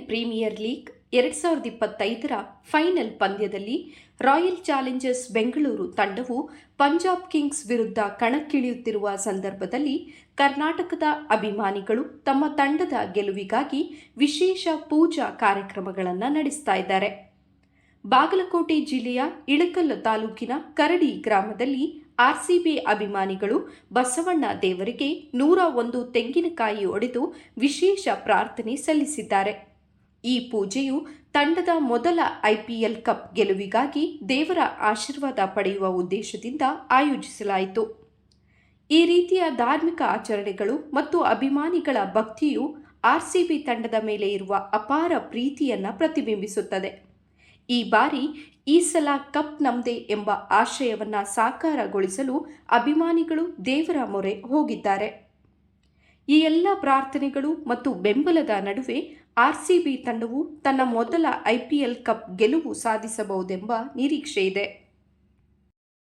Premier league ಎರಡ್ ಸಾವಿರದ ಇಪ್ಪತ್ತೈದರ ಫೈನಲ್ ಪಂದ್ಯದಲ್ಲಿ ರಾಯಲ್ ಚಾಲೆಂಜರ್ಸ್ ಬೆಂಗಳೂರು ತಂಡವು ಪಂಜಾಬ್ ಕಿಂಗ್ಸ್ ವಿರುದ್ಧ ಕಣಕ್ಕಿಳಿಯುತ್ತಿರುವ ಸಂದರ್ಭದಲ್ಲಿ ಕರ್ನಾಟಕದ ಅಭಿಮಾನಿಗಳು ತಮ್ಮ ತಂಡದ ಗೆಲುವಿಗಾಗಿ ವಿಶೇಷ ಪೂಜಾ ಕಾರ್ಯಕ್ರಮಗಳನ್ನು ನಡೆಸ್ತಾ ಇದ್ದಾರೆ. ಬಾಗಲಕೋಟೆ ಜಿಲ್ಲೆಯ ಇಳಕಲ್ಲ ತಾಲೂಕಿನ ಕರಡಿ ಗ್ರಾಮದಲ್ಲಿ ಆರ್ಸಿಬಿ ಅಭಿಮಾನಿಗಳು ಬಸವಣ್ಣ ದೇವರಿಗೆ ನೂರ ಒಂದು ತೆಂಗಿನಕಾಯಿ ಒಡೆದು ವಿಶೇಷ ಪ್ರಾರ್ಥನೆ ಸಲ್ಲಿಸಿದ್ದಾರೆ. ಈ ಪೂಜೆಯು ತಂಡದ ಮೊದಲ ಐಪಿಎಲ್ ಕಪ್ ಗೆಲುವಿಗಾಗಿ ದೇವರ ಆಶೀರ್ವಾದ ಪಡೆಯುವ ಉದ್ದೇಶದಿಂದ ಆಯೋಜಿಸಲಾಯಿತು. ಈ ರೀತಿಯ ಧಾರ್ಮಿಕ ಆಚರಣೆಗಳು ಮತ್ತು ಅಭಿಮಾನಿಗಳ ಭಕ್ತಿಯು ಆರ್ಸಿಬಿ ತಂಡದ ಮೇಲೆ ಇರುವ ಅಪಾರ ಪ್ರೀತಿಯನ್ನು ಪ್ರತಿಬಿಂಬಿಸುತ್ತದೆ. ಈ ಬಾರಿ ಈ ಸಲ ಕಪ್ ನಮ್ದೇ ಎಂಬ ಆಶಯವನ್ನು ಸಾಕಾರಗೊಳಿಸಲು ಅಭಿಮಾನಿಗಳು ದೇವರ ಮೊರೆ ಹೋಗಿದ್ದಾರೆ. ಈ ಎಲ್ಲ ಪ್ರಾರ್ಥನೆಗಳು ಮತ್ತು ಬೆಂಬಲದ ನಡುವೆ ಆರ್ಸಿಬಿ ತಂಡವು ತನ್ನ ಮೊದಲ ಐಪಿಎಲ್ ಕಪ್ ಗೆಲುವು ಸಾಧಿಸಬಹುದೆಂಬ ನಿರೀಕ್ಷೆ ಇದೆ